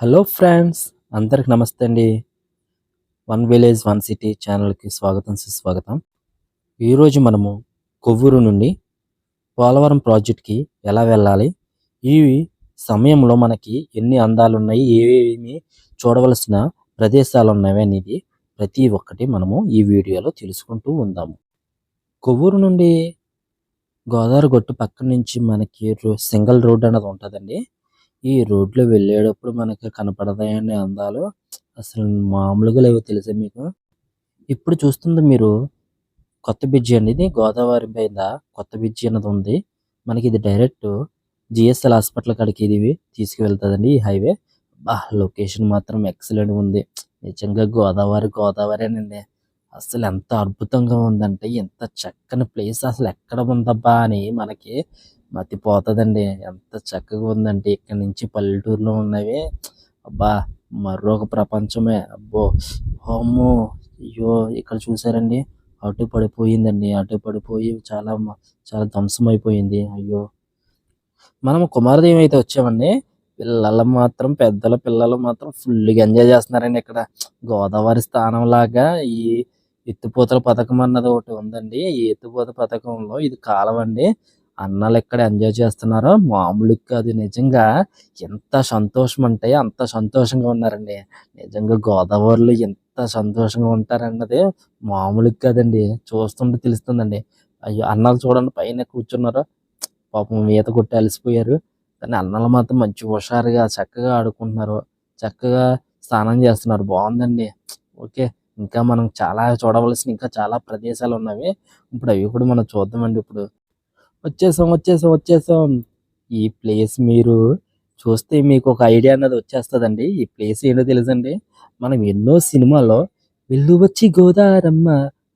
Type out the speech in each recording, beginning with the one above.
Hello friends అందరికి నమస్తే అండి. వన్ విలేజ్ వన్ సిటీ ఛానల్కి స్వాగతం సుస్వాగతం. ఈరోజు మనము కొవ్వూరు నుండి పోలవరం ప్రాజెక్ట్కి ఎలా వెళ్ళాలి? ఈ సమయంలో మనకి ఎన్ని అందాలు ఉన్నాయి ఏమేమి చూడవలసిన ప్రదేశాలు ఉన్నవి అనేది ప్రతి ఒక్కటి మనము ఈ వీడియోలో తెలుసుకుంటూ ఉందాము. కొవ్వూరు నుండి గోదావరి గొట్టు పక్క నుంచి మనకి సింగిల్ రోడ్ అనేది ఉంటుందండి. ఈ రోడ్లు వెళ్ళేటప్పుడు మనకి కనపడతాయండి అందాలు. అసలు మామూలుగా లేవు తెలుసా మీకు? ఇప్పుడు చూస్తుంది మీరు కొత్త బ్రిడ్జి అండి ఇది. గోదావరి మీద కొత్త బ్రిడ్జి అన్నది ఉంది. మనకి ఇది డైరెక్ట్ జిఎస్ఎల్ హాస్పిటల్ కాడికి ఇది తీసుకువెళ్తుందండి ఈ హైవే. బా లొకేషన్ మాత్రం ఎక్సలెంట్ ఉంది. నిజంగా గోదావరి గోదావరి అండి అసలు ఎంత అద్భుతంగా ఉందంటే ఎంత చక్కని ప్లేస్ అసలు ఎక్కడ ఉందబ్బా అని మనకి మతిపోతుందండి. ఎంత చక్కగా ఉందంటే ఇక్కడ నుంచి పల్లెటూరులో ఉన్నవి. అబ్బా మరొక ప్రపంచమే. అబ్బో అమ్మో అయ్యో ఇక్కడ చూసారండి. అటు పడిపోయిందండి. అటు పడిపోయి చాలా చాలా ధ్వంసం అయిపోయింది అయ్యో. మనం కుమారదేవి అయితే వచ్చామండి. పిల్లలు మాత్రం పెద్దల పిల్లలు మాత్రం ఫుల్గా ఎంజాయ్ చేస్తున్నారండి ఇక్కడ. గోదావరి స్థానం లాగా ఈ ఎత్తిపోతల పథకం అన్నది ఒకటి ఉందండి. ఈ ఎత్తిపోత పథకంలో ఇది కాలం అండి అన్నలు ఎక్కడ ఎంజాయ్ చేస్తున్నారో మామూలుగా కాదు. నిజంగా ఎంత సంతోషం అంటే అంత సంతోషంగా ఉన్నారండి. నిజంగా గోదావరిలో ఎంత సంతోషంగా ఉంటారన్నది మామూలుగా కాదండి. చూస్తుంటే తెలుస్తుందండి. అయ్యో అన్నాలు చూడండి పైన కూర్చున్నారు. పాపం ఈత కొట్టి అలసిపోయారు. కానీ అన్నలు మాత్రం మంచి హుషారుగా చక్కగా ఆడుకుంటున్నారు. చక్కగా స్నానం చేస్తున్నారు. బాగుందండి. ఓకే ఇంకా మనం చాలా చూడవలసిన ఇంకా చాలా ప్రదేశాలు ఉన్నవి. ఇప్పుడు అవి కూడా మనం చూద్దామండి. ఇప్పుడు వచ్చేసాం వచ్చేసాం వచ్చేసాం. ఈ ప్లేస్ మీరు చూస్తే మీకు ఒక ఐడియా అన్నది వచ్చేస్తుందండి. ఈ ప్లేస్ ఏంటో తెలుసండి? మనం ఎన్నో సినిమాల్లో వెళ్ళు వచ్చి గోదారమ్మ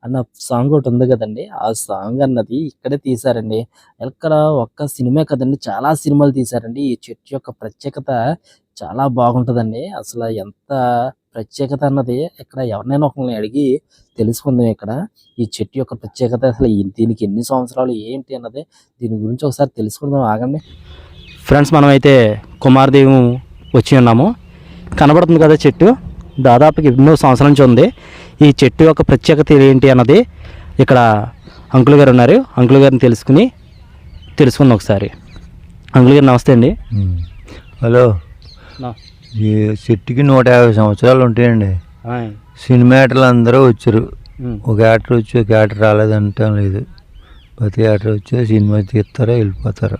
అన్న సాంగ్ ఒకటి ఉంది కదండి. ఆ సాంగ్ అన్నది ఇక్కడే తీశారండి. ఇక్కడ ఒక్క సినిమా కదండి. చాలా సినిమాలు తీశారండి. ఈ చెట్టు యొక్క ప్రత్యేకత చాలా బాగుంటుందండి. అసలు ఎంత ప్రత్యేకత అన్నది ఇక్కడ ఎవరినైనా ఒకరిని అడిగి తెలుసుకుందాం ఇక్కడ. ఈ చెట్టు యొక్క ప్రత్యేకత అసలు దీనికి ఎన్ని సంవత్సరాలు ఏంటి అన్నది దీని గురించి ఒకసారి తెలుసుకుందాం ఆగండి. ఫ్రెండ్స్ మనం అయితే కుమారదేవి వచ్చి ఉన్నాము. కనబడుతుంది కదా చెట్టు? దాదాపుకి ఎన్నో సంవత్సరాల నుంచి ఉంది. ఈ చెట్టు యొక్క ప్రత్యేకత ఏంటి అన్నది ఇక్కడ అంకుల్ గారు ఉన్నారు. అంకుల్ గారిని తెలుసుకుని తెలుసుకుందాం ఒకసారి. అంకుల్ గారు నమస్తే అండి. హలో. ఈ చెట్టుకి నూట యాభై సంవత్సరాలు ఉంటాయండి. సినిమా యాక్టర్లు అందరూ వచ్చారు ఒక యాక్టర్ వచ్చి ఒక యాక్టర్ రాలేదంటాం లేదు. ప్రతి యాక్టర్ వచ్చి సినిమా తీస్తారో వెళ్ళిపోతారు.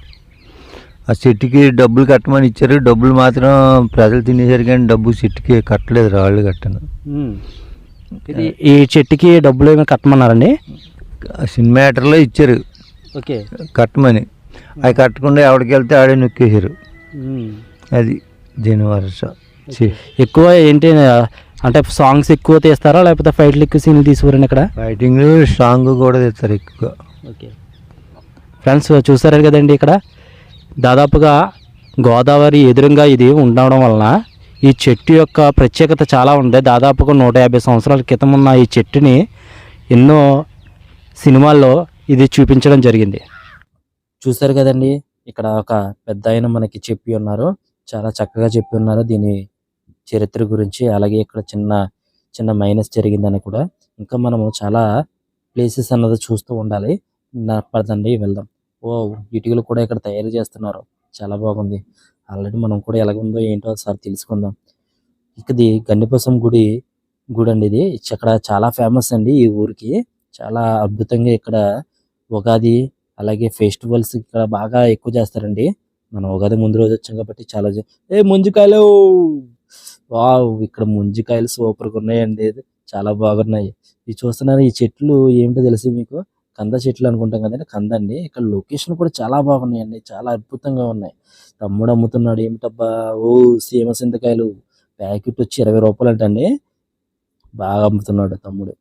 ఆ చెట్టుకి డబ్బులు కట్టమని ఇచ్చారు. డబ్బులు మాత్రం ప్రజలు తినేసరికి కానీ డబ్బు చెట్టుకి కట్టలేదు రాళ్ళు కట్టను. ఈ చెట్టుకి డబ్బులు ఏమి కట్టమన్నారండి? సినిమా యాక్టర్లో ఇచ్చారు. ఓకే. కట్టమని. అవి కట్టకుండా ఎవరికి వెళ్తే ఆడే నొక్కేసారు అది. చి- ఎక్కువ ఏంటి అంటే సాంగ్స్ ఎక్కువ తీస్తారా లేకపోతే ఫైట్లు ఎక్కువ సీన్లు తీసుకురండి ఇక్కడ? ఫైటింగ్ సాంగ్ కూడా తెస్తారు ఎక్కువ. ఓకే. ఫ్రెండ్స్ చూసారు కదండి ఇక్కడ? దాదాపుగా గోదావరి ఎదురుగా ఇది ఉండడం వలన ఈ చెట్టు యొక్క ప్రత్యేకత చాలా ఉంది. దాదాపుగా నూట యాభై సంవత్సరాల క్రితం ఉన్న ఈ చెట్టుని ఎన్నో సినిమాల్లో ఇది చూపించడం జరిగింది. చూసారు కదండి ఇక్కడ ఒక పెద్ద ఆయన మనకి చెప్పి ఉన్నారు. చాలా చక్కగా చెప్పి ఉన్నారు దీని చరిత్ర గురించి. అలాగే ఇక్కడ చిన్న చిన్న మైనస్ జరిగిందని కూడా ఇంకా మనము చాలా ప్లేసెస్ అన్నది చూస్తూ ఉండాలి. పదండి వెళ్దాం. ఓ ఇటుకలు కూడా ఇక్కడ తయారు చేస్తున్నారు. చాలా బాగుంది. ఆల్రెడీ మనం కూడా ఎలాగుందో ఏంటో ఒకసారి తెలుసుకుందాం. ఇది గండిపోసం గుడి గుడి అండి ఇది. ఇక్కడ చాలా ఫేమస్ అండి ఈ ఊరికి. చాలా అద్భుతంగా ఇక్కడ ఉగాది అలాగే ఫెస్టివల్స్ ఇక్కడ బాగా ఎక్కువ చేస్తారండి. మనం ఉగాది ముందు రోజు వచ్చాం కాబట్టి చాలా ఏ ముంజికాయలు? వావ్ ఇక్కడ ముంజికాయలు సూపర్గా ఉన్నాయండి. చాలా బాగున్నాయి. ఇది చూస్తున్నారు ఈ చెట్లు ఏమిటో తెలిసి మీకు? కంద చెట్లు అనుకుంటాం కదండి. కంద అండి. ఇక్కడ లొకేషన్ కూడా చాలా బాగున్నాయండి. చాలా అద్భుతంగా ఉన్నాయి. తమ్ముడు అమ్ముతున్నాడు. ఏమిటబ్బా? ఓ సీమ సింతకాయలు. ప్యాకెట్ వచ్చి ఇరవై రూపాయలు అంటండి బాగా అమ్ముతున్నాడు తమ్ముడు.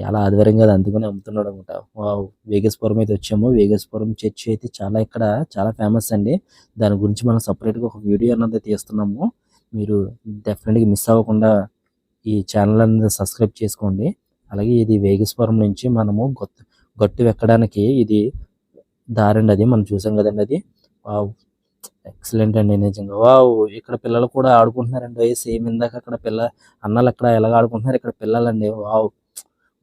చాలా ఆధ్వర్యంగా అది అందుకని అమ్ముతున్నాడు అనమాట వావ్ వేగస్పురం అయితే వచ్చాము. వేగస్పురం చర్చి అయితే చాలా ఇక్కడ చాలా ఫేమస్ అండి. దాని గురించి మనం సపరేట్గా ఒక వీడియో అన్నది తీస్తున్నాము మీరు డెఫినెట్గా మిస్ అవ్వకుండా ఈ ఛానల్ అనేది సబ్స్క్రైబ్ చేసుకోండి. అలాగే ఇది వేగస్పురం నుంచి మనము గొత్త గట్టు ఎక్కడానికి ఇది దారండి అది. మనం చూసాం కదండి అది. వావ్ ఎక్సలెంట్ అండి నిజంగా. వావ్ ఇక్కడ పిల్లలు కూడా ఆడుకుంటున్నారండి. సేమ్ ఇందాక అక్కడ పిల్ల అన్నలు అక్కడ ఎలా ఆడుకుంటున్నారు? ఇక్కడ పిల్లలండి. వావ్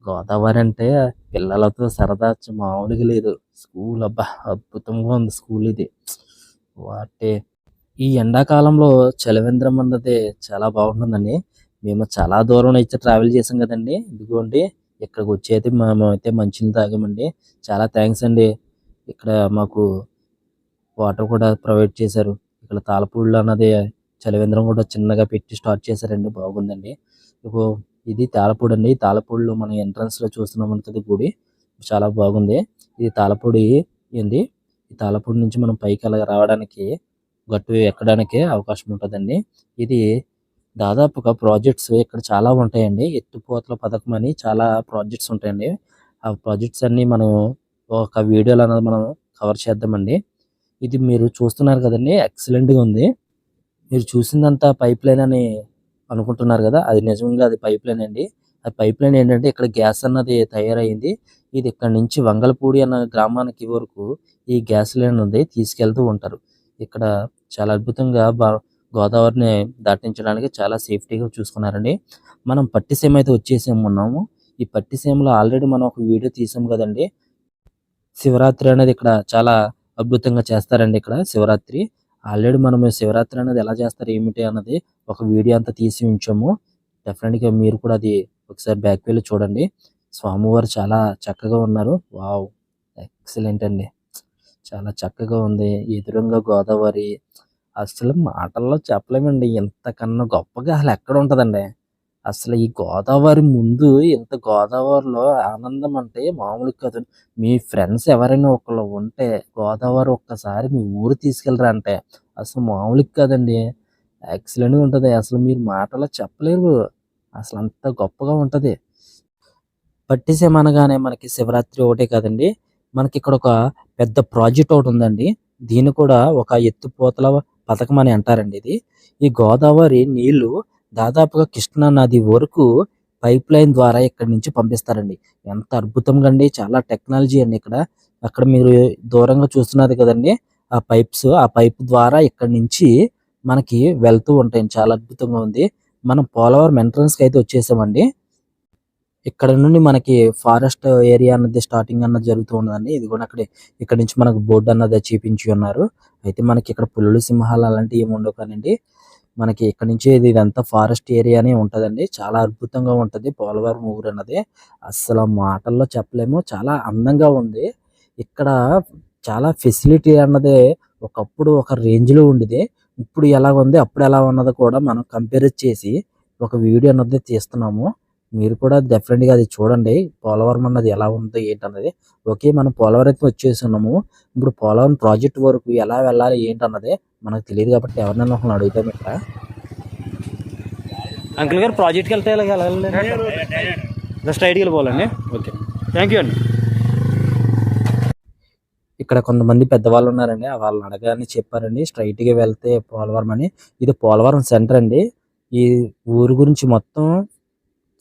గోదావరి అంటే పిల్లలతో సరదా మామూలుగా లేదు. స్కూల్ అబ్బా అద్భుతంగా ఉంది స్కూల్ ఇది. వాటే ఈ ఎండాకాలంలో చలవేంద్రం అన్నది చాలా బాగుంటుందండి. మేము చాలా దూరం అయితే ట్రావెల్ చేసాం కదండి. ఇదిగోండి ఇక్కడికి వచ్చి అయితే మేము అయితే మంచిని తాగామండి. చాలా థ్యాంక్స్ అండి. ఇక్కడ మాకు వాటర్ కూడా ప్రొవైడ్ చేశారు. ఇక్కడ తాళపూళ్ళు అన్నది చలివేంద్రం కూడా చిన్నగా పెట్టి స్టార్ట్ చేశారండి. బాగుందండి. ఇప్పుడు ఇది తాళపూడి అండి. ఈ తాళపూడిలో మనం ఎంట్రన్స్లో చూస్తున్నాం అనుకుంది గుడి చాలా బాగుంది. ఇది తాళపూడి ఏంది ఈ తాళపూడి నుంచి మనం పైకి అలా రావడానికి గట్టు ఎక్కడానికి అవకాశం ఉంటుందండి. ఇది దాదాపుగా ప్రాజెక్ట్స్ ఇక్కడ చాలా ఉంటాయండి. ఎత్తిపోతల పథకం అని చాలా ప్రాజెక్ట్స్ ఉంటాయండి. ఆ ప్రాజెక్ట్స్ అన్ని మనం ఒక వీడియోలో అనేది మనం కవర్ చేద్దామండి. ఇది మీరు చూస్తున్నారు కదండి ఎక్సలెంట్గా ఉంది. మీరు చూసిందంతా పైప్ లైన్ అని అనుకుంటున్నారు కదా అది నిజంగా అది పైప్ లైన్ అండి. ఆ పైప్ లైన్ ఏంటంటే ఇక్కడ గ్యాస్ అన్నది తయారైంది. ఇది ఇక్కడ నుంచి వంగలపూడి అన్న గ్రామానికి వరకు ఈ గ్యాస్ లైన్ ఉంది తీసుకెళ్తూ ఉంటారు. ఇక్కడ చాలా అద్భుతంగా గోదావరిని దాటించడానికి చాలా సేఫ్టీగా చూసుకున్నారండి. మనం పట్టిసీమ అయితే వచ్చేసాము ఉన్నాము. ఈ పట్టిసీమలో ఆల్రెడీ మనం ఒక వీడియో తీసాం కదండి. శివరాత్రి అనేది ఇక్కడ చాలా అద్భుతంగా చేస్తారండి ఇక్కడ శివరాత్రి. ఆల్రెడీ మనం శివరాత్రి అనేది ఎలా చేస్తారు ఏమిటి అన్నది ఒక వీడియో అంతా తీసి ఉంచాము. డెఫినెట్గా మీరు కూడా అది ఒకసారి బ్యాక్ వెళ్ళి చూడండి. స్వామివారు చాలా చక్కగా ఉన్నారు. వావ్ ఎక్సలెంట్ అండి. చాలా చక్కగా ఉంది. ఎదురుగా గోదావరి. అసలు మాటల్లో చెప్పలేమండి. ఇంతకన్నా గొప్పగా అసలు ఎక్కడ ఉంటుందండి? అసలు ఈ గోదావరి ముందు ఇంత గోదావరిలో ఆనందం అంటే మామూలు కాదు. మీ ఫ్రెండ్స్ ఎవరైనా ఒకళ్ళు ఉంటే గోదావరి ఒక్కసారి మీ ఊరు తీసుకెళ్ళరా అంటే అసలు మామూలుగా కాదండి. ఎక్సలెంట్గా ఉంటుంది. అసలు మీరు మాటలో చెప్పలేరు. అసలు అంత గొప్పగా ఉంటుంది. పట్టిసీమ అనగానే మనకి శివరాత్రి ఒకటే కదండి. మనకి ఇక్కడ ఒక పెద్ద ప్రాజెక్ట్ ఒకటి ఉందండి. దీన్ని కూడా ఒక ఎత్తుపోతల పథకం అని అంటారండి ఇది. ఈ గోదావరి నీళ్ళు దాదాపుగా కృష్ణా నది వరకు పైప్ లైన్ ద్వారా ఇక్కడి నుంచి పంపిస్తారండి. ఎంత అద్భుతంగా అండి. చాలా టెక్నాలజీ అండి ఇక్కడ. అక్కడ మీరు దూరంగా చూస్తున్నది కదండి. ఆ పైప్స్ ఆ పైప్ ద్వారా ఇక్కడి నుంచి మనకి వెళ్తూ ఉంటాయి. చాలా అద్భుతంగా ఉంది. మనం పోలవరం ఎంట్రన్స్కి అయితే వచ్చేసామండి. ఇక్కడ నుండి మనకి ఫారెస్ట్ ఏరియా అన్నది స్టార్టింగ్ అన్నది జరుగుతూ ఉన్నదండి. ఇది కూడా అక్కడ. ఇక్కడ నుంచి మనకు బోర్డు అన్నది చూపించి ఉన్నారు. అయితే మనకి ఇక్కడ పులులు సింహాలు అలాంటివి ఏమి ఉండవు కానండి. మనకి ఇక్కడ నుంచి ఇది ఇదంతా ఫారెస్ట్ ఏరియానే ఉంటుందండి. చాలా అద్భుతంగా ఉంటుంది. పోలవరం ఊరు అన్నది అస్సలు మాటల్లో చెప్పలేము. చాలా అందంగా ఉంది. ఇక్కడ చాలా ఫెసిలిటీ అన్నది ఒకప్పుడు ఒక రేంజ్లో ఉండేది. ఇప్పుడు ఎలా ఉంది? అప్పుడు ఎలా ఉన్నది కూడా మనం కంపేర్ చేసి ఒక వీడియో అన్నది తీస్తున్నాము. మీరు కూడా డెఫినెట్గా అది చూడండి. పోలవరం అన్నది ఎలా ఉంది ఏంటన్నది. ఓకే మనం పోలవరం అయితే వచ్చేస్తున్నాము. ఇప్పుడు పోలవరం ప్రాజెక్ట్ వరకు ఎలా వెళ్ళాలి ఏంటన్నది మనకు తెలియదు కాబట్టి ఎవరినైనా ఒకరిని అడుగుతాం ఇక్కడ. అంకుల్ గారు ప్రాజెక్ట్కి వెళ్తే స్ట్రైట్కి వెళ్ళిపోవాలండి ఓకే. థ్యాంక్ యూ అండి. ఇక్కడ కొంతమంది పెద్దవాళ్ళు ఉన్నారండి. వాళ్ళని అడగానే చెప్పారండి. స్ట్రైట్గా వెళ్తే పోలవరం అని. ఇది పోలవరం సెంటర్ అండి. ఈ ఊరు గురించి మొత్తం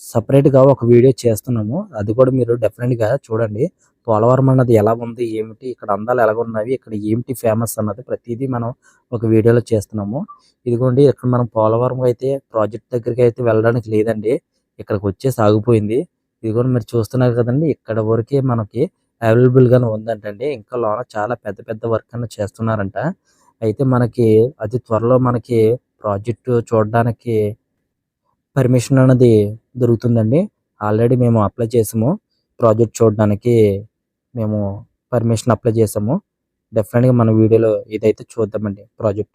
సపరేట్గా ఒక వీడియో చేస్తున్నాము. అది కూడా మీరు డెఫినెట్గా చూడండి. పోలవరం అన్నది ఎలా ఉంది ఏమిటి ఇక్కడ అందాలు ఎలా ఉన్నవి ఇక్కడ ఏమిటి ఫేమస్ అన్నది ప్రతిదీ మనం ఒక వీడియోలో చేస్తున్నాము. ఇదిగోండి ఇక్కడ మనం పోలవరం అయితే ప్రాజెక్ట్ దగ్గరికి అయితే వెళ్ళడానికి లేదండి. ఇక్కడికి వచ్చే సాగిపోయింది. ఇదిగోండి మీరు చూస్తున్నారు కదండి ఇక్కడ వరకే మనకి అవైలబుల్గానే ఉందంటండి. ఇంకా లోన చాలా పెద్ద పెద్ద వర్క్ అన్న చేస్తున్నారంట. అయితే మనకి అతి త్వరలో మనకి ప్రాజెక్టు చూడడానికి పర్మిషన్ అనేది దొరుకుతుందండి. ఆల్రెడీ మేము అప్లై చేసాము. ప్రాజెక్ట్ చూడడానికి మేము పర్మిషన్ అప్లై చేసాము. డెఫినెట్గా మన వీడియోలో ఇదైతే చూద్దామండి ప్రాజెక్ట్.